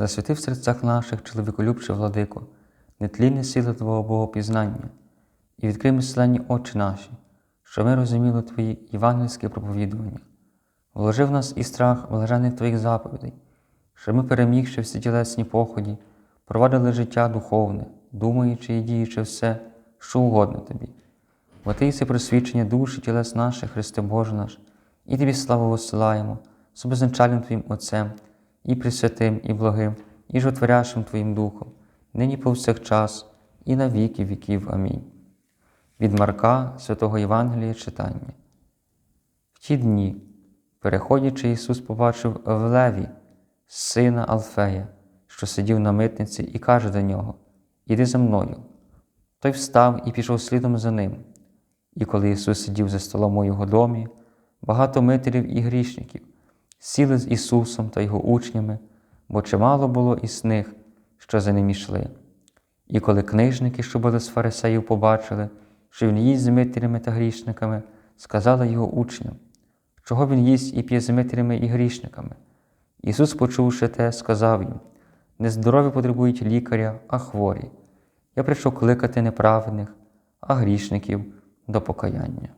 засвіти в серцях наших, чоловіколюбче владико, нетлінне сили Твого Богопізнання, і відкрий мисленні очі наші, щоб ми розуміли Твої євангельські проповідування. Вложи в нас і страх блажених Твоїх заповідей, щоб ми, перемігши всі тілесні поході, провадили життя духовне, думаючи і діючи все, що угодно Тобі. Бо Ти єси просвічення душ і тілес наших, Христе Боже наш, і Тобі славу висилаємо, з безначальним Твоїм Отцем, і Пресвятим, і благим, і жотворящим Твоїм Духом, нині повсякчас, і на віки віків. Амінь. Від Марка Святого Євангелія читання. В ті дні, переходячи, Ісус побачив в Леві, сина Алфея, що сидів на митниці, і каже до нього: Іди за мною. Той встав і пішов слідом за ним. І коли Ісус сидів за столом у його домі, багато мителів і грішників сіли з Ісусом та Його учнями, бо чимало було із них, що за ним ішли. І коли книжники, що були з фарисеїв, побачили, що він їсть з мителями та грішниками, сказали його учням, чого він їсть і п'є з мителями і грішниками. Ісус, почувши те, сказав їм: Нездорові потребують лікаря, а хворі. Я прийшов кликати неправедних, а грішників до покаяння.